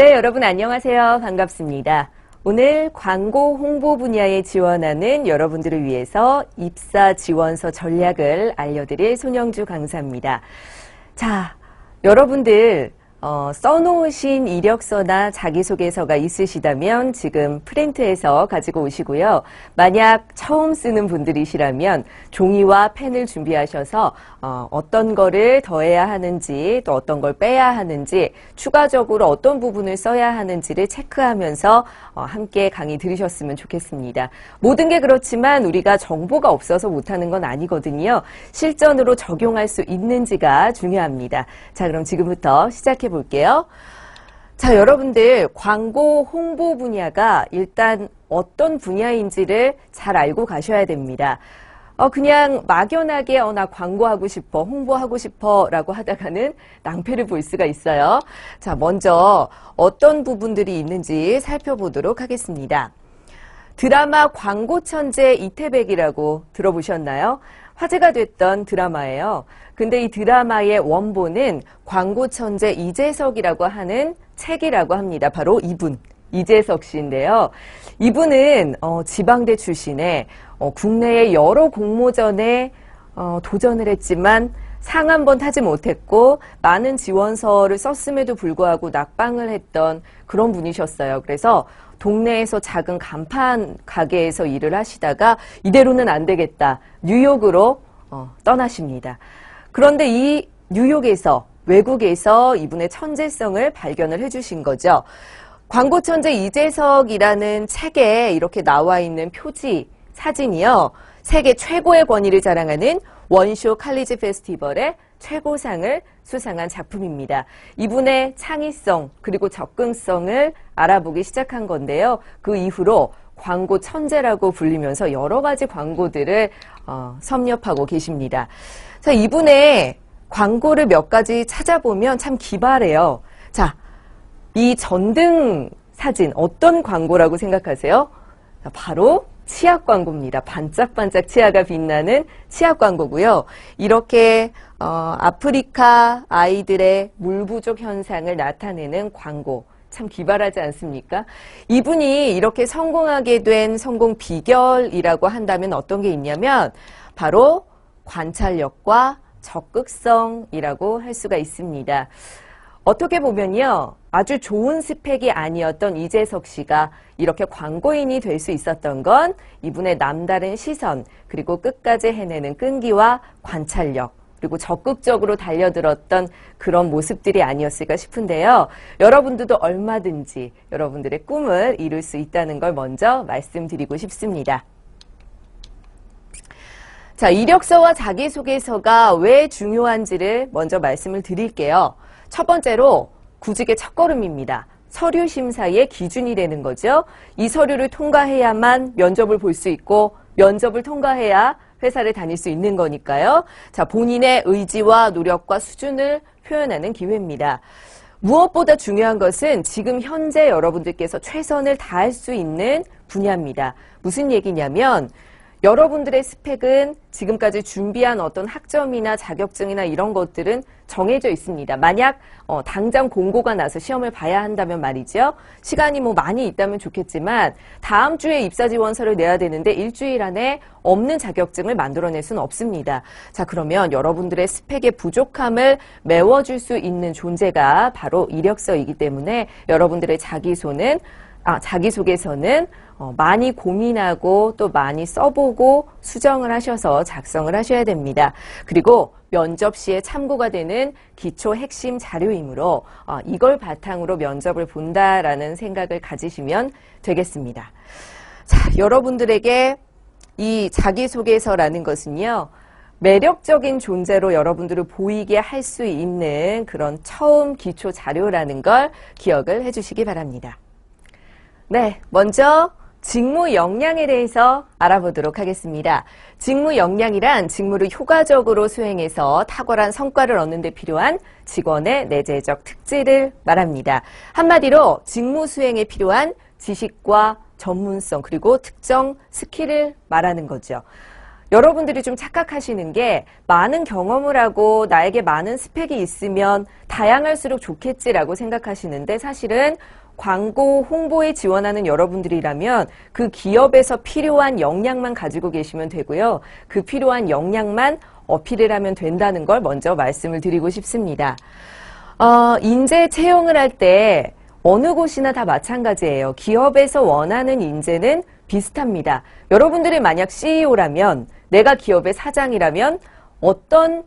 네, 여러분 안녕하세요. 반갑습니다. 오늘 광고 홍보 분야에 지원하는 여러분들을 위해서 입사 지원서 전략을 알려드릴 손영주 강사입니다. 자, 여러분들 어, 써놓으신 이력서나 자기소개서가 있으시다면 지금 프린트해서 가지고 오시고요. 만약 처음 쓰는 분들이시라면 종이와 펜을 준비하셔서 어, 떤 거를 더해야 하는지 또 어떤 걸 빼야 하는지 추가적으로 어떤 부분을 써야 하는지를 체크하면서 어, 함께 강의 들으셨으면 좋겠습니다. 모든 게 그렇지만 우리가 정보가 없어서 못하는 건 아니거든요. 실전으로 적용할 수 있는지가 중요합니다. 자, 그럼 지금부터 시작해 볼게요. 자, 여러분들 광고 홍보 분야가 일단 어떤 분야인지를 잘 알고 가셔야 됩니다. 어, 그냥 막연하게, 어, 나 광고하고 싶어, 홍보하고 싶어, 라고 하다가는 낭패를 볼 수가 있어요. 자, 먼저 어떤 부분들이 있는지 살펴보도록 하겠습니다. 드라마 광고 천재 이태백이라고 들어보셨나요? 화제가 됐던 드라마예요. 근데 이 드라마의 원본은 광고 천재 이재석이라고 하는 책이라고 합니다. 바로 이분. 이재석 씨인데요. 이분은 어, 지방대 출신에 어, 국내의 여러 공모전에 어, 도전을 했지만 상 한 번 타지 못했고 많은 지원서를 썼음에도 불구하고 낙방을 했던 그런 분이셨어요. 그래서 동네에서 작은 간판 가게에서 일을 하시다가 이대로는 안 되겠다. 뉴욕으로 어, 떠나십니다. 그런데 이 뉴욕에서 외국에서 이분의 천재성을 발견을 해주신 거죠. 광고 천재 이재석이라는 책에 이렇게 나와 있는 표지 사진이요. 세계 최고의 권위를 자랑하는 원쇼 칼리지 페스티벌의 최고상을 수상한 작품입니다. 이분의 창의성 그리고 접근성을 알아보기 시작한 건데요. 그 이후로 광고 천재라고 불리면서 여러 가지 광고들을 어, 섭렵하고 계십니다. 자, 이분의 광고를 몇 가지 찾아보면 참 기발해요. 자, 이 전등 사진 어떤 광고라고 생각하세요? 자, 바로 치약 광고입니다. 반짝반짝 치아가 빛나는 치약 광고고요. 이렇게 어, 아프리카 아이들의 물 부족 현상을 나타내는 광고. 참 기발하지 않습니까? 이분이 이렇게 성공하게 된 성공 비결이라고 한다면 어떤 게 있냐면 바로 관찰력과 적극성이라고 할 수가 있습니다. 어떻게 보면요. 아주 좋은 스펙이 아니었던 이재석 씨가 이렇게 광고인이 될 수 있었던 건 이분의 남다른 시선, 그리고 끝까지 해내는 끈기와 관찰력, 그리고 적극적으로 달려들었던 그런 모습들이 아니었을까 싶은데요. 여러분들도 얼마든지 여러분들의 꿈을 이룰 수 있다는 걸 먼저 말씀드리고 싶습니다. 자, 이력서와 자기소개서가 왜 중요한지를 먼저 말씀을 드릴게요. 첫 번째로 구직의 첫걸음입니다. 서류 심사의 기준이 되는 거죠. 이 서류를 통과해야만 면접을 볼 수 있고 면접을 통과해야 회사를 다닐 수 있는 거니까요. 자, 본인의 의지와 노력과 수준을 표현하는 기회입니다. 무엇보다 중요한 것은 지금 현재 여러분들께서 최선을 다할 수 있는 분야입니다. 무슨 얘기냐면 여러분들의 스펙은 지금까지 준비한 어떤 학점이나 자격증이나 이런 것들은 정해져 있습니다. 만약 어, 당장 공고가 나서 시험을 봐야 한다면 말이죠. 시간이 뭐 많이 있다면 좋겠지만 다음 주에 입사 지원서를 내야 되는데 일주일 안에 없는 자격증을 만들어낼 수는 없습니다. 자 그러면 여러분들의 스펙의 부족함을 메워줄 수 있는 존재가 바로 이력서이기 때문에 여러분들의 자기소는 아, 자기소개서는 어, 많이 고민하고 또 많이 써보고 수정을 하셔서 작성을 하셔야 됩니다. 그리고 면접 시에 참고가 되는 기초 핵심 자료이므로 어, 이걸 바탕으로 면접을 본다라는 생각을 가지시면 되겠습니다. 자, 여러분들에게 이 자기소개서라는 것은요. 매력적인 존재로 여러분들을 보이게 할 수 있는 그런 처음 기초 자료라는 걸 기억을 해주시기 바랍니다. 네, 먼저 직무 역량에 대해서 알아보도록 하겠습니다. 직무 역량이란 직무를 효과적으로 수행해서 탁월한 성과를 얻는 데 필요한 직원의 내재적 특질을 말합니다. 한마디로 직무 수행에 필요한 지식과 전문성 그리고 특정 스킬을 말하는 거죠. 여러분들이 좀 착각하시는 게 많은 경험을 하고 나에게 많은 스펙이 있으면 다양할수록 좋겠지라고 생각하시는데 사실은 광고 홍보에 지원하는 여러분들이라면 그 기업에서 필요한 역량만 가지고 계시면 되고요. 그 필요한 역량만 어필을 하면 된다는 걸 먼저 말씀을 드리고 싶습니다. 어, 인재 채용을 할 때 어느 곳이나 다 마찬가지예요. 기업에서 원하는 인재는 비슷합니다. 여러분들이 만약 CEO라면 내가 기업의 사장이라면 어떤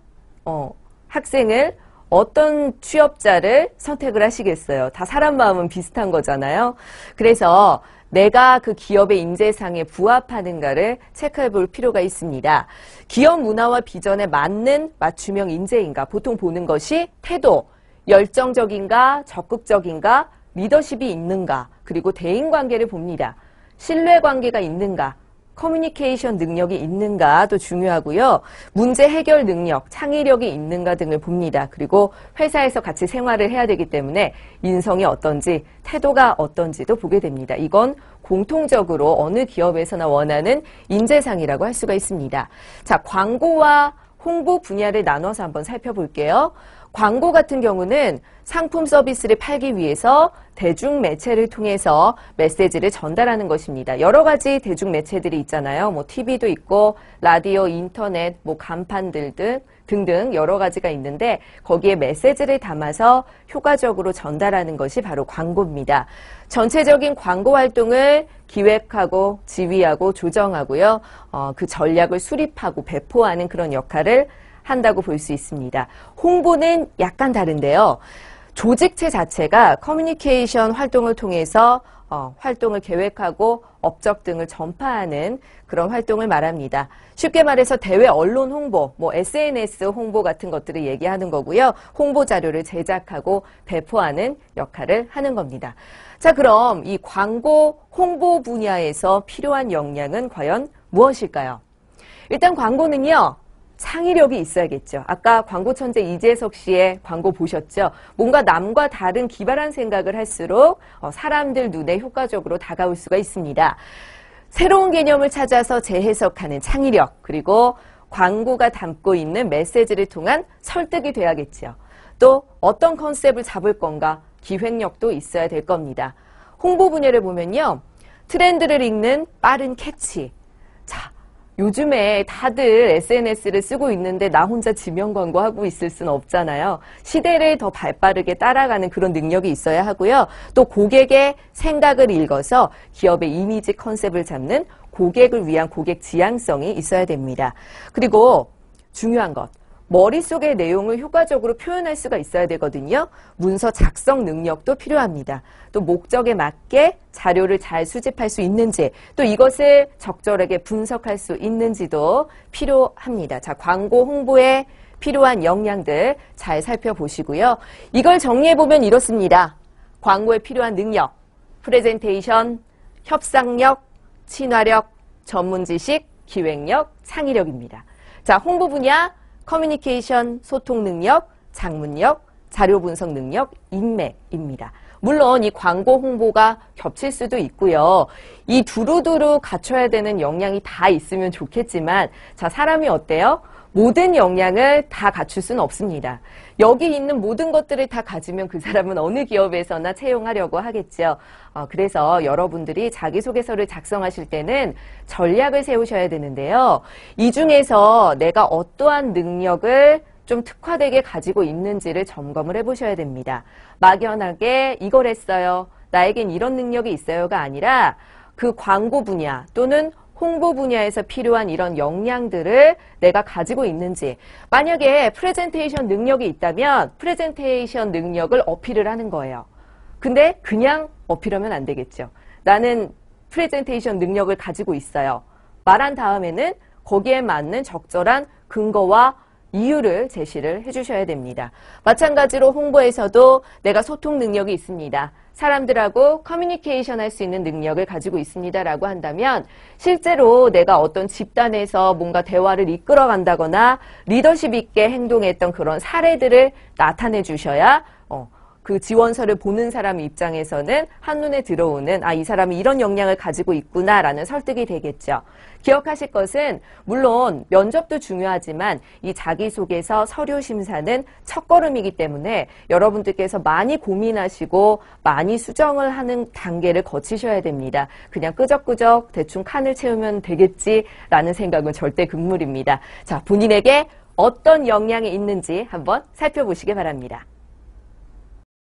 어, 학생을 어떤 취업자를 선택을 하시겠어요? 다 사람 마음은 비슷한 거잖아요. 그래서 내가 그 기업의 인재상에 부합하는가를 체크해 볼 필요가 있습니다. 기업 문화와 비전에 맞는 맞춤형 인재인가 보통 보는 것이 태도, 열정적인가, 적극적인가, 리더십이 있는가, 그리고 대인 관계를 봅니다. 신뢰 관계가 있는가, 커뮤니케이션 능력이 있는가도 중요하고요. 문제 해결 능력, 창의력이 있는가 등을 봅니다. 그리고 회사에서 같이 생활을 해야 되기 때문에 인성이 어떤지, 태도가 어떤지도 보게 됩니다. 이건 공통적으로 어느 기업에서나 원하는 인재상이라고 할 수가 있습니다. 자, 광고와 홍보 분야를 나눠서 한번 살펴볼게요. 광고 같은 경우는 상품 서비스를 팔기 위해서 대중 매체를 통해서 메시지를 전달하는 것입니다. 여러 가지 대중 매체들이 있잖아요. 뭐 TV도 있고 라디오, 인터넷, 뭐 간판들 등 등등 여러 가지가 있는데 거기에 메시지를 담아서 효과적으로 전달하는 것이 바로 광고입니다. 전체적인 광고 활동을 기획하고 지휘하고 조정하고요. 어, 그 전략을 수립하고 배포하는 그런 역할을 한다고 볼 수 있습니다. 홍보는 약간 다른데요. 조직체 자체가 커뮤니케이션 활동을 통해서 어, 활동을 계획하고 업적 등을 전파하는 그런 활동을 말합니다. 쉽게 말해서 대외 언론 홍보, 뭐 SNS 홍보 같은 것들을 얘기하는 거고요. 홍보 자료를 제작하고 배포하는 역할을 하는 겁니다. 자, 그럼 이 광고 홍보 분야에서 필요한 역량은 과연 무엇일까요? 일단 광고는요. 창의력이 있어야겠죠. 아까 광고 천재 이재석 씨의 광고 보셨죠? 뭔가 남과 다른 기발한 생각을 할수록 어, 사람들 눈에 효과적으로 다가올 수가 있습니다. 새로운 개념을 찾아서 재해석하는 창의력, 그리고 광고가 담고 있는 메시지를 통한 설득이 돼야겠죠. 또 어떤 컨셉을 잡을 건가 기획력도 있어야 될 겁니다. 홍보 분야를 보면요. 트렌드를 읽는 빠른 캐치. 자, 요즘에 다들 SNS를 쓰고 있는데 나 혼자 지명 광고하고 있을 수는 없잖아요. 시대를 더 발빠르게 따라가는 그런 능력이 있어야 하고요. 또 고객의 생각을 읽어서 기업의 이미지 컨셉을 잡는 고객을 위한 고객 지향성이 있어야 됩니다. 그리고 중요한 것. 머릿속의 내용을 효과적으로 표현할 수가 있어야 되거든요. 문서 작성 능력도 필요합니다. 또 목적에 맞게 자료를 잘 수집할 수 있는지, 또 이것을 적절하게 분석할 수 있는지도 필요합니다. 자, 광고 홍보에 필요한 역량들 잘 살펴보시고요. 이걸 정리해보면 이렇습니다. 광고에 필요한 능력, 프레젠테이션, 협상력, 친화력, 전문 지식, 기획력, 창의력입니다. 자, 홍보 분야 커뮤니케이션, 소통 능력, 장문력, 자료 분석 능력, 인맥입니다. 물론 이 광고 홍보가 겹칠 수도 있고요. 이 두루두루 갖춰야 되는 역량이 다 있으면 좋겠지만 자 사람이 어때요? 모든 역량을 다 갖출 수는 없습니다. 여기 있는 모든 것들을 다 가지면 그 사람은 어느 기업에서나 채용하려고 하겠죠. 어, 그래서 여러분들이 자기소개서를 작성하실 때는 전략을 세우셔야 되는데요. 이 중에서 내가 어떠한 능력을 좀 특화되게 가지고 있는지를 점검을 해보셔야 됩니다. 막연하게 이걸 했어요. 나에겐 이런 능력이 있어요가 아니라 그 광고 분야 또는 홍보 분야에서 필요한 이런 역량들을 내가 가지고 있는지 만약에 프레젠테이션 능력이 있다면 프레젠테이션 능력을 어필을 하는 거예요. 근데 그냥 어필하면 안 되겠죠. 나는 프레젠테이션 능력을 가지고 있어요. 말한 다음에는 거기에 맞는 적절한 근거와 이유를 제시를 해주셔야 됩니다. 마찬가지로 홍보에서도 내가 소통 능력이 있습니다. 사람들하고 커뮤니케이션 할 수 있는 능력을 가지고 있습니다라고 한다면 실제로 내가 어떤 집단에서 뭔가 대화를 이끌어 간다거나 리더십 있게 행동했던 그런 사례들을 나타내 주셔야 어, 그 지원서를 보는 사람 입장에서는 한눈에 들어오는 아, 이 사람이 이런 역량을 가지고 있구나라는 설득이 되겠죠. 기억하실 것은 물론 면접도 중요하지만 이 자기소개서 서류 심사는 첫걸음이기 때문에 여러분들께서 많이 고민하시고 많이 수정을 하는 단계를 거치셔야 됩니다. 그냥 끄적끄적 대충 칸을 채우면 되겠지라는 생각은 절대 금물입니다. 자, 본인에게 어떤 역량이 있는지 한번 살펴보시기 바랍니다.